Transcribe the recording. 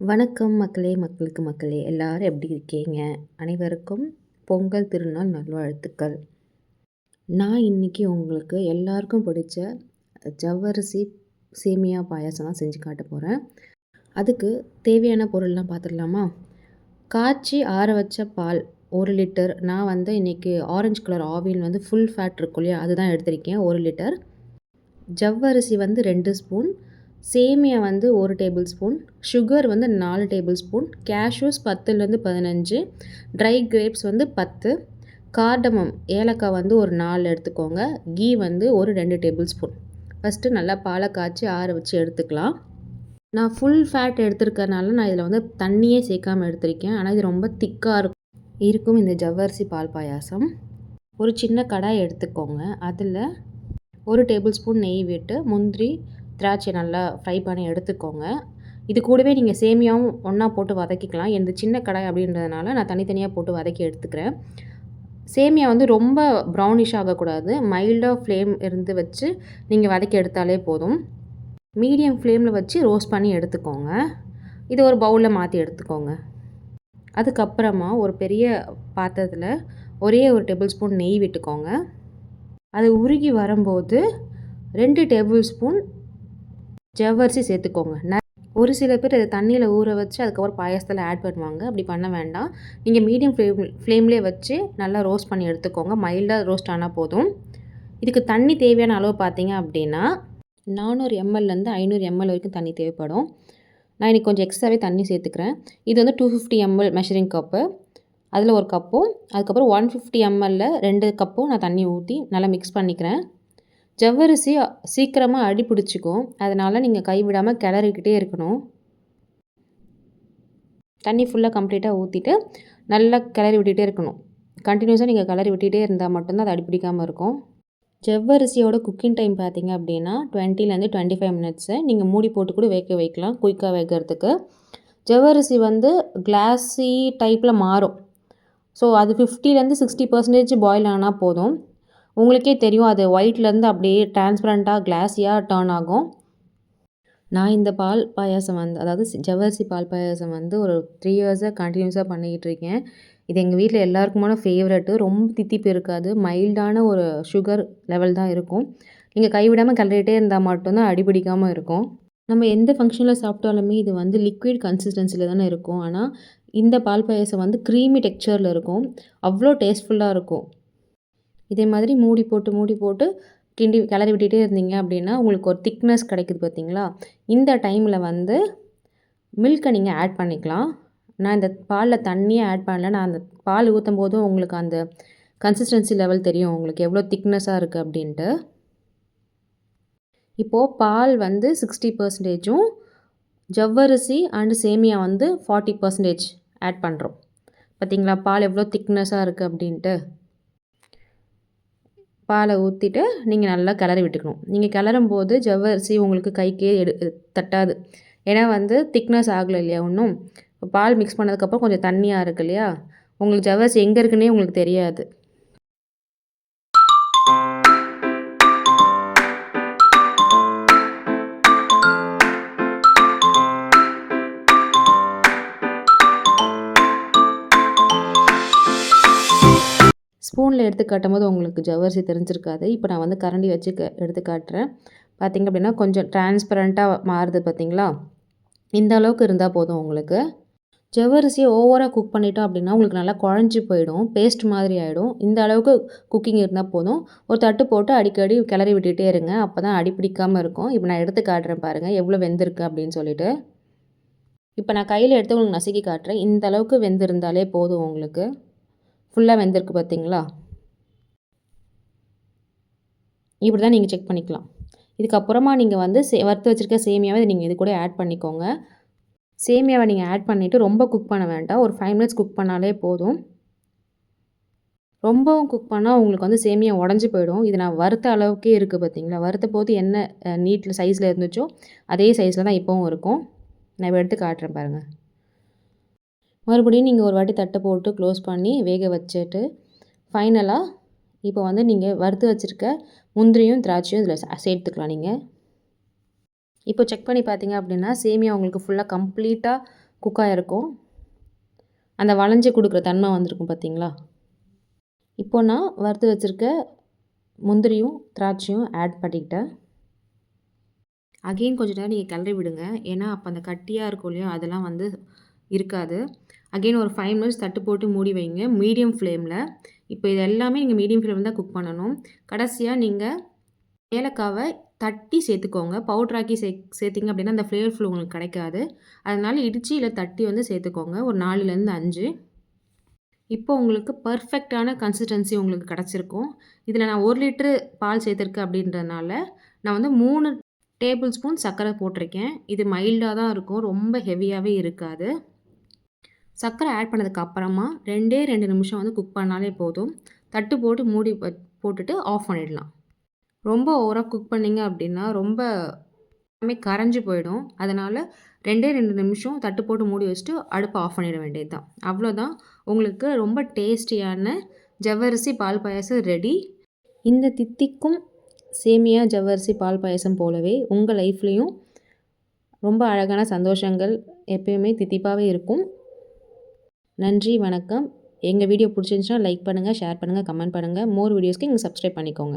வணக்கம் மக்களே மக்களுக்கு மக்களே. எல்லாரும் எப்படி இருக்கீங்க? அனைவருக்கும் பொங்கல் திருநாள் நல்வாழ்த்துக்கள். நான் இன்றைக்கி உங்களுக்கு எல்லாருக்கும் பிடிச்ச ஜவ்வரிசி சேமியா பாயாசம் தான் செஞ்சு காட்ட போகிறேன் அதுக்கு தேவையான பொருள்லாம் பார்த்துடலாமா காய்ச்சி ஆற வச்ச பால் ஒரு லிட்டர். நான் வந்து இன்றைக்கி ஆரஞ்சு கலர் ஆவின் வந்து ஃபுல் ஃபேட் இருக்கும் இல்லையா? அதுதான் எடுத்திருக்கேன். ஒரு லிட்டர். ஜவ்வரிசி வந்து ரெண்டு ஸ்பூன். சேமியா வந்து ஒரு டேபிள் ஸ்பூன் சுகர் வந்து நாலு டேபிள் ஸ்பூன் கேஷ்யூஸ் பத்துலேருந்து பதினஞ்சு ட்ரை கிரேப்ஸ் வந்து பத்து கார்டமம் ஏலக்காய் வந்து ஒரு நாலு எடுத்துக்கோங்க கீ வந்து ஒரு ரெண்டு டேபிள் ஸ்பூன் ஃபஸ்ட்டு நல்லா பாலை காய்ச்சி ஆற வச்சு எடுத்துக்கலாம். நான் ஃபுல் ஃபேட் எடுத்துருக்கறனால நான் இதில் வந்து தண்ணியே சேர்க்காமல் எடுத்திருக்கேன். ஆனால் இது ரொம்ப திக்காக இருக்கும். இருக்கும் இந்த ஜவ்வரிசி பால் பாயாசம். ஒரு சின்ன கடாய் எடுத்துக்கோங்க. அதில் ஒரு டேபிள் ஸ்பூன் நெய் விட்டு முந்திரி திராட்சை நல்லா ஃப்ரை பண்ணி எடுத்துக்கோங்க. இது கூடவே நீங்கள் சேமியாவும் ஒன்றா போட்டு வதக்கிக்கலாம். எந்த சின்ன கடாய் அப்படின்றதுனால நான் தனித்தனியாக போட்டு வதக்கி எடுத்துக்கிறேன். சேமியா வந்து ரொம்ப ப்ரௌனிஷ் ஆகக்கூடாது. மைல்டாக ஃப்ளேம் இருந்து வச்சு நீங்கள் வதக்கி எடுத்தாலே போதும். மீடியம் ஃப்ளேமில் வச்சு ரோஸ்ட் பண்ணி எடுத்துக்கோங்க. இது ஒரு பவுலில் மாற்றி எடுத்துக்கோங்க. அதுக்கப்புறமா ஒரு பெரிய பாத்திரத்தில் ஒரே ஒரு டேபிள் ஸ்பூன் நெய் விட்டுக்கோங்க. அது உருகி வரும்போது ரெண்டு டேபிள் ஸ்பூன் ஜவ்வரிசி சேர்த்துக்கோங்க. ஒரு சில பேர் இதை தண்ணியில் ஊற வச்சு அதுக்கப்புறம் பாயசத்தில் ஆட் பண்ணுவாங்க. அப்படி பண்ண வேண்டாம். நீங்கள் மீடியம் ஃப்ளேம் ஃப்ளேம்லேயே வச்சு நல்லா ரோஸ்ட் பண்ணி எடுத்துக்கோங்க. மைல்டாக ரோஸ்ட் ஆனால் போதும். இதுக்கு தண்ணி தேவையான அளவு பார்த்தீங்க அப்படின்னா நானூறு எம்எல்லேருந்து ஐநூறு எம்எல் வரைக்கும் தண்ணி தேவைப்படும். நான் இன்றைக்கி கொஞ்சம் எக்ஸ்ட்ராவே தண்ணி சேர்த்துக்கிறேன். இது வந்து two fifty ML measuring cup அதில் ஒரு கப்பும் அதுக்கப்புறம் ஒன் ஃபிஃப்டி எம்எல்ல ரெண்டு கப்பும் நான் தண்ணி ஊற்றி நல்லா மிக்ஸ் பண்ணிக்கிறேன். ஜவ்வரிசி சீக்கிரமாக அடி பிடிச்சிக்கும். அதனால் நீங்கள் கைவிடாமல் கிளறிக்கிட்டே இருக்கணும். தண்ணி ஃபுல்லாக கம்ப்ளீட்டாக ஊற்றிட்டு நல்லா கிளறி விட்டுகிட்டே இருக்கணும். கண்டினியூஸாக நீங்கள் கிளறி விட்டுகிட்டே இருந்தால் மட்டும்தான் அது அடிப்பிடிக்காமல் இருக்கும். ஜவ்வரிசியோட குக்கிங் டைம் பார்த்தீங்க அப்படின்னா டுவெண்ட்டிலேருந்து டுவெண்ட்டி ஃபைவ் மினிட்ஸு நீங்கள் மூடி போட்டு கூட வேக வைக்கலாம் குயிக்காக வைக்கிறதுக்கு ஜவ்வரிசி வந்து கிளாஸி டைப்பில் மாறும். ஸோ அது ஃபிஃப்டிலேருந்து சிக்ஸ்டி பர்சன்டேஜ் பாயில் ஆனால் போதும். உங்களுக்கே தெரியும் அது ஒயிட்லேருந்து அப்படியே டிரான்ஸ்பரண்ட்டாக கிளாஸியாக டேர்ன் ஆகும். நான் இந்த பால் பாயாசம் வந்து அதாவது ஜவ்வரிசி பால் பாயாசம் வந்து ஒரு த்ரீ இயர்ஸாக கண்டினியூஸாக பண்ணிக்கிட்டு இருக்கேன். இது எங்கள் வீட்டில் எல்லாருக்குமான ஃபேவரெட்டு ரொம்ப தித்திப்பு இருக்காது மைல்டான ஒரு சுகர் லெவல் தான் இருக்கும். நீங்கள் கைவிடாமல் கிளறிட்டே இருந்தால் மட்டும்தான் அடிபிடிக்காமல் இருக்கும். நம்ம எந்த ஃபங்க்ஷனில் சாப்பிட்டாலுமே இது வந்து லிக்விட் கன்சிஸ்டன்சியில் தானே இருக்கும். ஆனால் இந்த பால் பாயாசம் வந்து க்ரீமி டெக்ஸ்சரில் இருக்கும். அவ்வளோ டேஸ்ட்ஃபுல்லாக இருக்கும். இதே மாதிரி மூடி போட்டு மூடி போட்டு கிண்டி கிளறி விட்டுகிட்டே இருந்தீங்க அப்படின்னா உங்களுக்கு ஒரு திக்னஸ் கிடைக்குது பார்த்தீங்களா? இந்த டைமில் வந்து மில்கை நீங்கள் ஆட் பண்ணிக்கலாம். நான் இந்த பாலில் தண்ணியே ஆட் பண்ணல. நான் அந்த பால் ஊற்றும் போதும் உங்களுக்கு அந்த கன்சிஸ்டன்சி லெவல் தெரியும். உங்களுக்கு எவ்வளோ திக்னஸாக இருக்குது அப்படின்ட்டு. இப்போது பால் வந்து சிக்ஸ்டி பர்சன்டேஜும் ஜவ்வரிசி அண்டு சேமியா வந்து ஃபார்ட்டி பர்சன்டேஜ் ஆட் பண்ணுறோம் பார்த்திங்களா? பால் எவ்வளோ திக்னஸாக இருக்குது அப்படின்ட்டு. பாலை ஊற்றிட்டு நீங்கள் நல்லா கிளறி விட்டுக்கணும். நீங்கள் கிளறும் போது ஜவ்வரிசி உங்களுக்கு கைக்கே எடு தட்டாது. ஏன்னா வந்து திக்னஸ் ஆகலை இல்லையா ஒன்றும் பால் மிக்ஸ் பண்ணதுக்கப்புறம் கொஞ்சம் தண்ணியாக இருக்கு இல்லையா? உங்களுக்கு ஜவ்வரிசி எங்கே இருக்குன்னே உங்களுக்கு தெரியாது. ஸ்பூனில் எடுத்து காட்டும் போது உங்களுக்கு ஜவ்வரிசி தெரிஞ்சிருக்காது. இப்போ நான் வந்து கரண்டி வச்சு க எடுத்து காட்டுறேன். பார்த்திங்க அப்படின்னா கொஞ்சம் டிரான்ஸ்பரண்ட்டாக மாறுது பார்த்திங்களா இந்த அளவுக்கு இருந்தால் போதும் உங்களுக்கு. ஜவ்வரிசியை ஓவராக குக் பண்ணிட்டோம் அப்படின்னா உங்களுக்கு நல்லா குழஞ்சி போயிடும். பேஸ்ட் மாதிரி ஆகிடும் இந்த அளவுக்கு குக்கிங் இருந்தால் போதும். ஒரு தட்டு போட்டு அடிக்கடி கிளறி விட்டுகிட்டே இருங்க. அப்போ தான் அடி பிடிக்காமல் இருக்கும். இப்போ நான் எடுத்து காட்டுறேன் பாருங்கள் எவ்வளோ வெந்திருக்கு அப்படின்னு சொல்லிட்டு. இப்போ நான் கையில் எடுத்து உங்களுக்கு நசுக்கி காட்டுறேன். இந்த அளவுக்கு வெந்திருந்தாலே போதும் உங்களுக்கு. ஃபுல்லாக வெந்திருக்கு பார்த்தீங்களா? இப்படி தான் நீங்கள் செக் பண்ணிக்கலாம். இதுக்கப்புறமா நீங்கள் வந்து சே வறுத்து வச்சுருக்க சேமியாவை நீங்கள் இது கூட ஆட் பண்ணிக்கோங்க. சேமியாவை நீங்கள் ஆட் பண்ணிவிட்டு ரொம்ப குக் பண்ண வேண்டாம். ஒரு ஃபைவ் மினிட்ஸ் குக் பண்ணாலே போதும். ரொம்பவும் குக் பண்ணால் உங்களுக்கு வந்து சேமியா உடஞ்சி போயிடும். இது நான் வறுத்த அளவுக்கே இருக்குது பார்த்தீங்களா? வறுத்த போது என்ன நீட்டில் சைஸில் இருந்துச்சோ அதே சைஸில் தான் இப்போவும் இருக்கும். நான் இப்போ எடுத்து காட்டுறேன் பாருங்கள் மறுபடியும் நீங்கள் ஒரு வாட்டி தட்டை போட்டு க்ளோஸ் பண்ணி வேக வச்சுட்டு ஃபைனலாக இப்போ வந்து நீங்கள் வறுத்து வச்சுருக்க முந்திரியும் திராட்சையும் இதில் சேர்த்துக்கலாம் நீங்கள் இப்போ செக் பண்ணி பார்த்தீங்க அப்படின்னா சேமியா உங்களுக்கு ஃபுல்லாக கம்ப்ளீட்டாக குக் ஆகிருக்கும் அந்த வளைஞ்சி கொடுக்குற தன்மை வந்திருக்கும் பார்த்தீங்களா? இப்போ நான் வறுத்து வச்சுருக்க முந்திரியும் திராட்சையும் ஆட் பண்ணிக்கிட்டேன். அகெயின் கொஞ்சம் நேரம் நீங்கள் கிளறி விடுங்க. ஏன்னா அப்போ அந்த கட்டியாக இருக்கும் இல்லையா அதெல்லாம் வந்து இருக்காது. அகெயின் ஒரு ஃபைவ் மினிட்ஸ் தட்டு போட்டு மூடி வைங்க. மீடியம் ஃப்ளேமில் இப்போ இது எல்லாமே நீங்கள் மீடியம் ஃப்ளேமில் தான் குக் பண்ணணும். கடைசியாக நீங்கள் ஏலக்காவை தட்டி சேர்த்துக்கோங்க. பவுட்ராக்கி சே சேர்த்திங்க அப்படின்னா அந்த ஃப்ளேவர்ஃபுல் உங்களுக்கு கிடைக்காது. அதனால் இடித்து இல்லை தட்டி வந்து சேர்த்துக்கோங்க. ஒரு நாலுலேருந்து அஞ்சு. இப்போ உங்களுக்கு பர்ஃபெக்டான கன்சிஸ்டன்சி உங்களுக்கு கிடச்சிருக்கும். இதில் நான் ஒரு லிட்ரு பால் சேர்த்துருக்கேன் அப்படின்றதுனால நான் வந்து மூணு டேபிள் ஸ்பூன் சர்க்கரை போட்டிருக்கேன். இது மைல்டாக தான் இருக்கும். ரொம்ப ஹெவியாகவே இருக்காது. சர்க்கரை ஆட் பண்ணதுக்கு அப்புறமா ரெண்டே ரெண்டு நிமிஷம் வந்து குக் பண்ணாலே போதும். தட்டு போட்டு மூடி போட்டுட்டு ஆஃப் பண்ணிடலாம். ரொம்ப ஓவராக குக் பண்ணிங்க அப்படின்னா ரொம்ப எல்லாமே கரைஞ்சி போயிடும். அதனால் ரெண்டே ரெண்டு நிமிஷம் தட்டு போட்டு மூடி வச்சுட்டு அடுப்பை ஆஃப் பண்ணிட வேண்டியது தான் அவ்வளோதான் உங்களுக்கு ரொம்ப டேஸ்டியான ஜவ்வரிசி பால் பாயாசம் ரெடி இந்த தித்திக்கும் சேமியா ஜவ்வரிசி பால் பாயசம் போலவே உங்கள் லைஃப்லேயும் ரொம்ப அழகான சந்தோஷங்கள் எப்பயுமே தித்திப்பாகவே இருக்கும். நன்றி வணக்கம். எங்கள் வீடியோ பிடிச்சிருந்துச்சுன்னா லைக் பண்ணுங்கள் ஷேர் பண்ணுங்கள் கமெண்ட் பண்ணுங்கள் மோர் வீடியோஸ்க்கு இங்கே சப்ஸ்கிரைப் பண்ணிக்கோங்க.